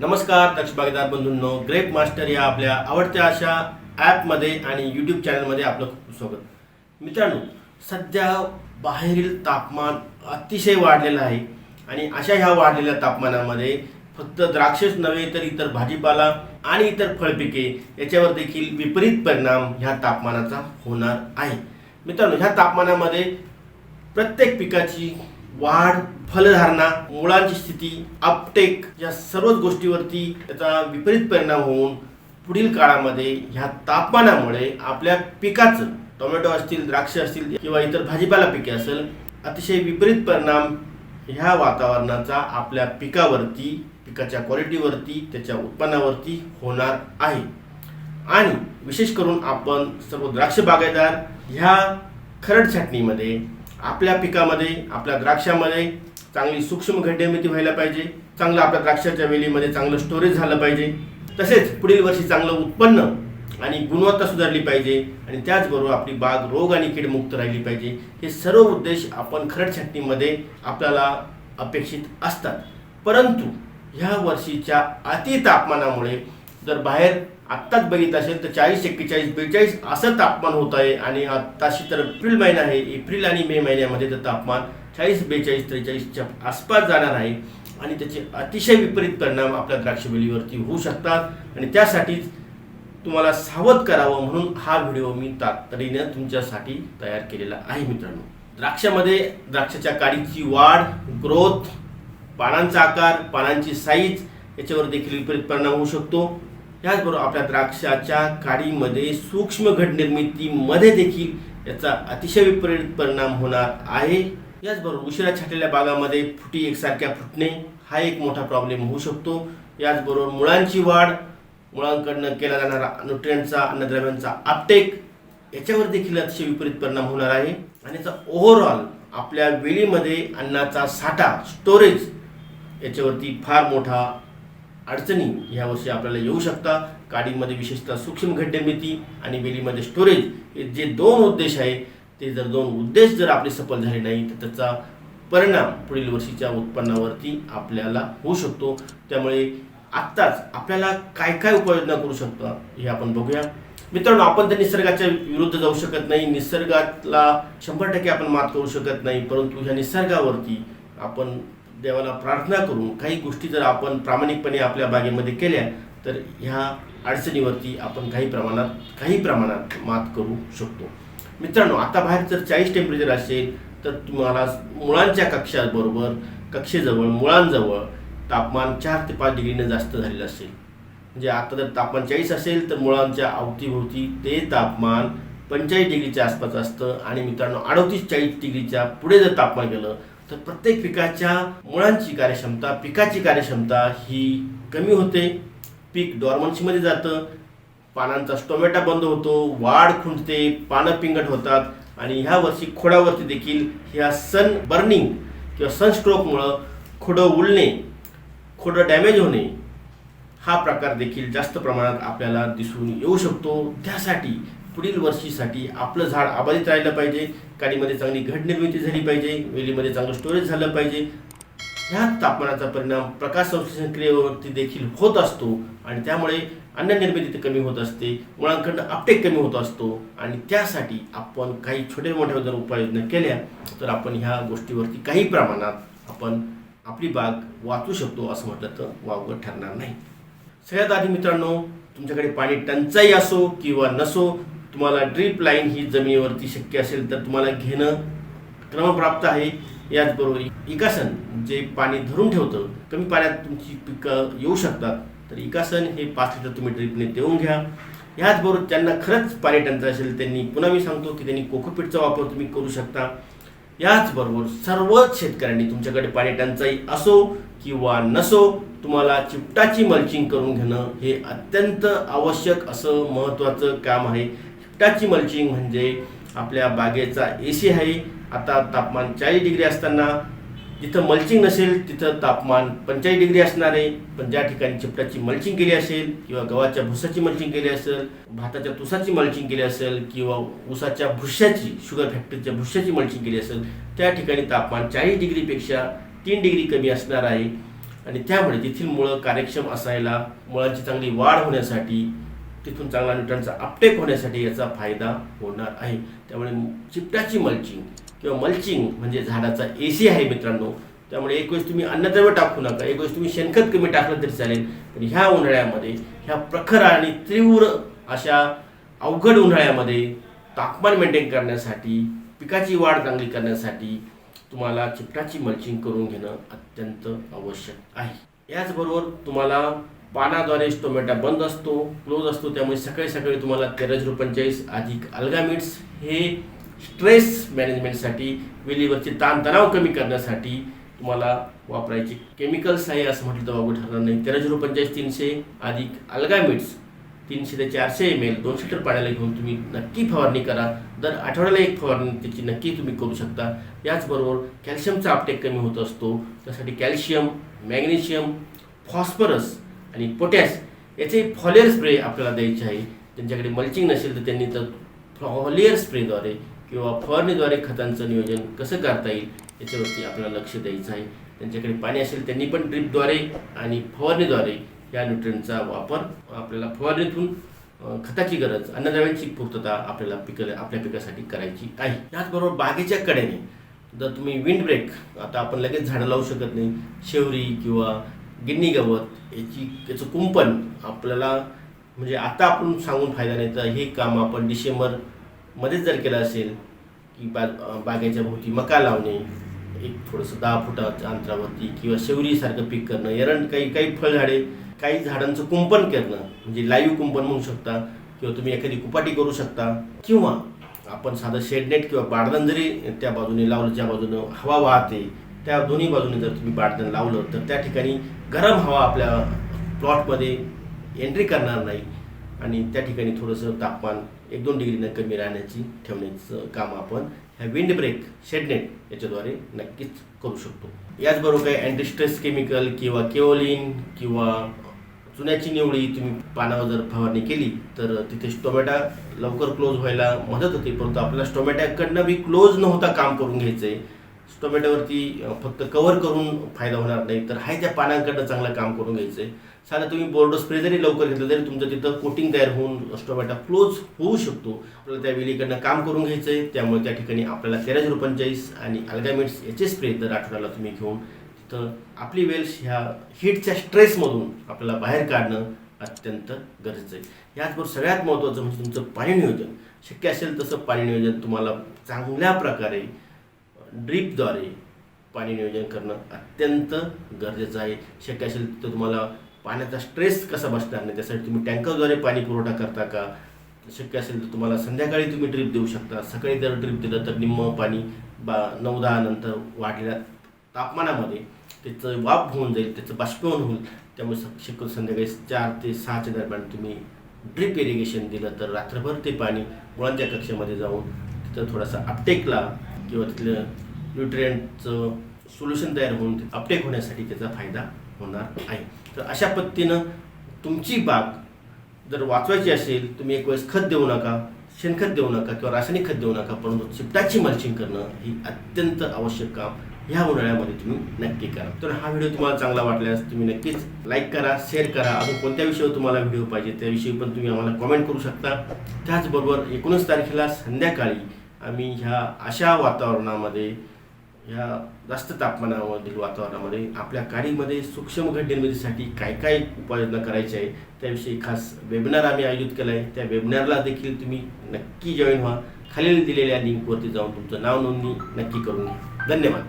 नमस्कार दक्ष बागेदार बंधूंनो. Grep master या आपल्या आवडत्या अशा ॲपमध्ये आणि यूट्यूब चॅनलमध्ये आपलं खूप स्वागत. मित्रांनो सध्या बाहेरील तापमान अतिशय वाढलेलं आहे आणि अशा ह्या वाढलेल्या तापमानामध्ये फक्त द्राक्षच नव्हे तर इतर भाजीपाला आणि इतर फळपिके याच्यावर देखील विपरीत परिणाम ह्या तापमानाचा होणार आहे. मित्रांनो ह्या तापमानामध्ये प्रत्येक पिकाची वाढ फलधारणा मुळांची स्थिती अपटेक या सर्वच गोष्टीवरती त्याचा विपरीत परिणाम होऊन पुढील काळामध्ये ह्या तापमानामुळे आपल्या पिकाचं टोमॅटो असतील द्राक्ष असतील किंवा इतर भाजीपाला पिके असेल अतिशय विपरीत परिणाम ह्या वातावरणाचा आपल्या पिकावरती पिकाच्या क्वालिटीवरती त्याच्या उत्पन्नावरती होणार आहे. आणि विशेष करून आपण सर्व द्राक्ष बागायदार ह्या खरड छाटणीमध्ये आपल्या पिकामध्ये आपल्या द्राक्षामध्ये चांगली सूक्ष्म घड्यमिती व्हायला पाहिजे चांगलं आपल्या द्राक्षाच्या वेलीमध्ये चांगलं स्टोरेज झालं पाहिजे. तसेच पुढील वर्षी चांगलं उत्पन्न आणि गुणवत्ता सुधारली पाहिजे आणि त्याचबरोबर आपली बाग रोग आणि कीडमुक्त राहिली पाहिजे. हे सर्व उद्देश आपण खरड छाटणीमध्ये आपल्याला अपेक्षित असतात. परंतु ह्या वर्षीच्या अति तापमानामुळे जर बाहेर आत्ताच बघित असेल तर चाळीस एक्केचाळीस बेचाळीस असं तापमान होत आहे आणि आत्ताशी तर एप्रिल महिना आहे. एप्रिल आणि मे महिन्यामध्ये तर तापमान चाळीस बेचाळीस त्रेचाळीसच्या आसपास जाणार आहे आणि त्याचे अतिशय विपरीत परिणाम आपल्या द्राक्षवेलीवरती होऊ शकतात आणि त्यासाठीच तुम्हाला सावध करावं म्हणून हा व्हिडिओ मी तातडीनं तुमच्यासाठी तयार केलेला आहे मित्रांनो. द्राक्षामध्ये द्राक्षाच्या काडीची वाढ ग्रोथ पानांचा आकार पानांची साईज याच्यावर देखील विपरीत परिणाम होऊ शकतो. याचबरोबर आपल्या द्राक्षाच्या काडीमध्ये सूक्ष्म घटनिर्मितीमध्ये देखील याचा अतिशय विपरीत परिणाम होणार आहे. याचबरोबर उशिरा छाटलेल्या बागामध्ये फुटी एकसारख्या फुटणे हा एक मोठा प्रॉब्लेम होऊ शकतो. याचबरोबर मुळांची वाढ मुळांकडनं केला जाणारा न्यूट्रियनचा अन्नद्रव्यांचा अपटेक याच्यावर देखील अतिशय विपरीत परिणाम होणार आहे. आणि याचा ओव्हरऑल आपल्या वेळीमध्ये अन्नाचा साठा स्टोरेज याच्यावरती फार मोठा अडचणी ह्या वर्षी आपल्याला येऊ शकता काडीमध्ये विशेषतः सूक्ष्म घड्डेमिती आणि वेलीमध्ये स्टोरेज हे जे दोन उद्देश आहे ते जर दोन उद्देश जर आपले सफल झाले नाही तर त्याचा परिणाम पुढील वर्षीच्या उत्पन्नावरती आपल्याला होऊ शकतो. त्यामुळे आत्ताच आपल्याला काय काय उपाययोजना करू शकतो हे आपण बघूया. मित्रांनो आपण तर निसर्गाच्या विरुद्ध जाऊ शकत नाही. निसर्गातला शंभर टक्के आपण मात करू शकत नाही परंतु ह्या निसर्गावरती आपण देवाला प्रार्थना करून काही गोष्टी जर आपण प्रामाणिकपणे आपल्या बागेमध्ये केल्या तर ह्या अडचणीवरती आपण काही प्रमाणात काही प्रमाणात मात करू शकतो. मित्रांनो आता बाहेर जर चाळीस टेम्परेचर असेल तर तुम्हाला मुळांच्या कक्षाबरोबर कक्षेजवळ मुळांजवळ तापमान चार ते पाच डिग्रीने जास्त झालेलं असेल. म्हणजे आता जर तापमान चाळीस असेल तर मुळांच्या अवतीभोवती ते तापमान पंचेचाळीस डिग्रीच्या आसपास असतं. आणि मित्रांनो अडतीस चाळीस डिग्रीच्या पुढे जर तापमान गेलं तर प्रत्येक पिकाच्या मुळांची कार्यक्षमता पिकाची कार्यक्षमता ही कमी होते. पीक डॉर्मन्सीमध्ये जातं पानांचा स्टोमॅटा बंद होतो वाढ खुंटते पानं पिंगट होतात आणि ह्या वर्षी खोडावरती देखील ह्या सन बर्निंग किंवा सनस्ट्रोकमुळं खोडं उलणे खोडं डॅमेज होणे हा प्रकार देखील जास्त प्रमाणात आपल्याला दिसून येऊ शकतो. त्यासाठी पुढील वर्षीसाठी आपलं झाड आबादित राहिलं पाहिजे काडीमध्ये चांगली घट निर्मिती झाली पाहिजे वेलीमध्ये चांगलं स्टोरेज झालं पाहिजे. ह्या तापमानाचा परिणाम प्रकाश संश्लेषण क्रियेवरती देखील होत असतो आणि त्यामुळे अन्न निर्मिती तर कमी होत असते मुळांकडनं अपटेक कमी होत असतो आणि त्यासाठी आपण काही छोटे मोठ्या जर उपाययोजना केल्या तर आपण ह्या गोष्टीवरती काही प्रमाणात आपण आपली बाग वाचू शकतो असं म्हटलं तर वावगं ठरणार नाही. सगळ्यात आधी मित्रांनो तुमच्याकडे पाणी टंचाई असो किंवा नसो तुम्हाला ड्रीप लाईन ही जमिनीवरती शक्य असेल तर तुम्हाला घेणं क्रमप्राप्त आहे. याचबरोबर इकासन जे पाणी धरून ठेवतं कमी पाण्यात तुमची पिकं येऊ शकतात. तर इकासन हे पाच लिटर तुम्ही ड्रीपने देऊन घ्या. याचबरोबर त्यांना खरंच पाणी टंचाई असेल त्यांनी पुन्हा मी सांगतो की त्यांनी कोकोपीटचा वापर तुम्ही करू शकता. याचबरोबर सर्वच शेतकऱ्यांनी तुमच्याकडे पाणी टंचाई असो किंवा नसो तुम्हाला चिपटाची मल्चिंग करून घेणं हे अत्यंत आवश्यक असं महत्त्वाचं काम आहे. चिपटाची मल्चिंग म्हणजे आपल्या बागेचा ए सी आहे. आता तापमान चाळीस डिग्री असताना जिथं मल्चिंग नसेल तिथं तापमान पंचेचाळीस डिग्री असणार आहे. पण ज्या ठिकाणी चिपटाची मल्चिंग केली असेल किंवा गव्हाच्या भुसाची मल्चिंग केली असेल भाताच्या तुसाची मल्चिंग केली असेल किंवा ऊसाच्या भुश्याची शुगर फॅक्टरीच्या भुश्याची मल्चिंग केली असेल त्या ठिकाणी तापमान चाळीस डिग्रीपेक्षा तीन डिग्री कमी असणार आहे. आणि त्यामुळे तेथील मुळं कार्यक्षम असायला मुळाची चांगली वाढ होण्यासाठी तिथून चांगला न्यूट्रनचा अपटेक होण्यासाठी याचा फायदा होणार आहे. त्यामुळे चिपटाची मल्चिंग किंवा मल्चिंग म्हणजे झाडाचा ए सी आहे मित्रांनो त्यामुळे एक वेळेस तुम्ही अन्नद्रव्य टाकू नका एक वेळेस तुम्ही शेणखत कमी टाकलं तरी चालेल पण ह्या उन्हाळ्यामध्ये ह्या प्रखर आणि तीव्र अशा अवघड उन्हाळ्यामध्ये तापमान मेंटेन करण्यासाठी पिकाची वाढ चांगली करण्यासाठी तुम्हाला चिपटाची मल्चिंग करून घेणं अत्यंत आवश्यक आहे. याचबरोबर तुम्हाला पानाद्वारे टोमॅटो बंद असतो क्लोज असतो त्यामुळे सकाळी सकाळी तुम्हाला तेरा झिरो पंचेचाळीस अधिक अल्गामिट्स हे स्ट्रेस मॅनेजमेंटसाठी वेलीवरचे ताणतणाव कमी करण्यासाठी तुम्हाला वापरायचे केमिकल्स आहे असं म्हटलं तर वागू ठरणार नाही. तेरा झिरो पंचेचाळीस तीनशे अधिक अल्गामिट्स तीनशे ते चारशे एम एल दोनशे लिटर पाण्याला घेऊन तुम्ही नक्की फवारणी करा. दर आठवड्याला एक फवारणी त्याची नक्की तुम्ही करू शकता. याचबरोबर कॅल्शियमचा अपटेक कमी होत असतो. त्यासाठी कॅल्शियम मॅग्नेशियम फॉस्फरस आणि पोटॅश याचे फॉलिअर स्प्रे आपल्याला द्यायचे आहे. त्यांच्याकडे मल्चिंग नसेल तर त्यांनी तर फॉलियर स्प्रेद्वारे किंवा फवारणीद्वारे खतांचं नियोजन कसं करता येईल याच्यावरती आपल्याला लक्ष द्यायचं आहे. त्यांच्याकडे पाणी असेल त्यांनी पण ड्रिपद्वारे आणि फवारणीद्वारे या न्यूट्रनचा वापर आपल्याला फवारणीतून खताची गरज अन्नद्रव्यांची पूर्तता आपल्याला पिकं आपल्या पिकासाठी करायची आहे. त्याचबरोबर बागेच्या कडेने जर तुम्ही विंड ब्रेक आता आपण लगेच झाडं लावू शकत नाही. शेवरी किंवा गिन्नी गवत याची याचं कुंपण आपल्याला म्हणजे आता आपण सांगून फायदा नाही तर हे काम आपण डिसेंबरमध्येच जर केलं असेल की बा बागेच्या भोवती मका लावणे एक थोडंसं दहा फुटाच्या अंतरावरती किंवा शेवरीसारखं पीक करणं एरंड काही काही फळझाडे काही झाडांचं कुंपण करणं म्हणजे लाईव्ह कुंपण म्हणू शकता किंवा तुम्ही एखादी कुपाटी करू शकता किंवा आपण साधं शेडनेट किंवा बारदान जरी त्या बाजूने लावलं ज्या बाजूनं हवा वाहते त्या दोन्ही बाजूने जर तुम्ही बाडदन लावलं तर त्या ठिकाणी गरम हवा आपल्या प्लॉटमध्ये एंट्री करणार नाही. आणि त्या ठिकाणी थोडंसं तापमान एक दोन डिग्रीनं कमी राहण्याची ठेवण्याचं काम आपण ह्या विंड ब्रेक शेडनेट याच्याद्वारे नक्कीच करू शकतो. याचबरोबर काही अँटीस्ट्रेस केमिकल किंवा केओलिन किंवा चुन्याची निवडी तुम्ही पानावर जर फवारणी केली तर तिथे टोमॅटा लवकर क्लोज व्हायला मदत होते. परंतु आपल्याला टोमॅटोकडनं बी क्लोज न होता काम करून घ्यायचं आहे टोमॅटोवरती फक्त कव्हर करून फायदा होणार नाही तर हाय त्या पानांकडनं चांगलं काम करून घ्यायचं आहे. साधा तुम्ही बोर्डो स्प्रे जरी लवकर घेतलं तरी तुमचं तिथं कोटिंग तयार होऊन टोमॅटो क्लोज होऊ शकतो. आपल्याला त्या वेलीकडनं काम करून घ्यायचं आहे. त्यामुळे त्या ठिकाणी आपल्याला तेराशे झिरो आणि अल्गामिट्स याचे स्प्रे दर आठवड्याला तुम्ही घेऊन तिथं आपली वेल्स ह्या हीटच्या स्ट्रेसमधून आपल्याला बाहेर काढणं अत्यंत गरजेचं आहे. याचबरोबर सगळ्यात महत्त्वाचं म्हणजे तुमचं पाणी नियोजन शक्य असेल तसं पाणी नियोजन तुम्हाला चांगल्या प्रकारे ड्रीपद्वारे पाणी नियोजन करणं अत्यंत गरजेचं आहे. शक्य असेल तर तुम्हाला पाण्याचा स्ट्रेस कसा बसणार नाही? त्यासाठी तुम्ही टँकरद्वारे पाणी पुरवठा करता का? शक्य असेल तर तुम्हाला संध्याकाळी तुम्ही ड्रीप देऊ शकता. सकाळी जर ड्रीप दिलं तर निम्म पाणी बा नऊ दहा नंतर वाढलेल्या तापमानामध्ये त्याचं वाफ होऊन जाईल त्याचं बाष्पीभवन होईल. त्यामुळे स- शक्यतो संध्याकाळी चार ते सहाच्या दरम्यान तुम्ही ड्रीप इरिगेशन दिलं तर रात्रभर ते पाणी मुळांच्या कक्षामध्ये जाऊन तिथं थोडासा अपटेकला किंवा तिथलं न्यूट्रियंटचं सोल्युशन तयार होऊन अपटेक होण्यासाठी त्याचा फायदा होणार आहे. तर अशा पद्धतीनं तुमची बाग जर वाचवायची असेल तुम्ही एक वेळेस खत देऊ नका शेणखत देऊ नका किंवा रासायनिक खत देऊ नका परंतु चिपटाची मल्चिंग करणं ही अत्यंत आवश्यक काम ह्या उन्हाळ्यामध्ये तुम्ही नक्की करा. तर हा व्हिडिओ तुम्हाला चांगला वाटल्यास तुम्ही नक्कीच लाईक करा शेअर करा. अजून कोणत्या विषयावर तुम्हाला व्हिडिओ पाहिजे त्याविषयी पण तुम्ही आम्हाला कमेंट करू शकता. त्याचबरोबर एकोणीस तारखेला संध्याकाळी आम्ही ह्या अशा वातावरणामध्ये ह्या जास्त तापमानामधील वातावरणामध्ये आपल्या गाडीमध्ये सूक्ष्म घट निर्मितीसाठी काय काय उपाययोजना करायची आहे त्याविषयी खास वेबिनार आम्ही आयोजित केला आहे. त्या वेबिनारला देखील तुम्ही नक्की जॉईन व्हा. खालील दिलेल्या लिंकवरती जाऊन तुमचं नाव नोंदणी नक्की करून घ्या. धन्यवाद.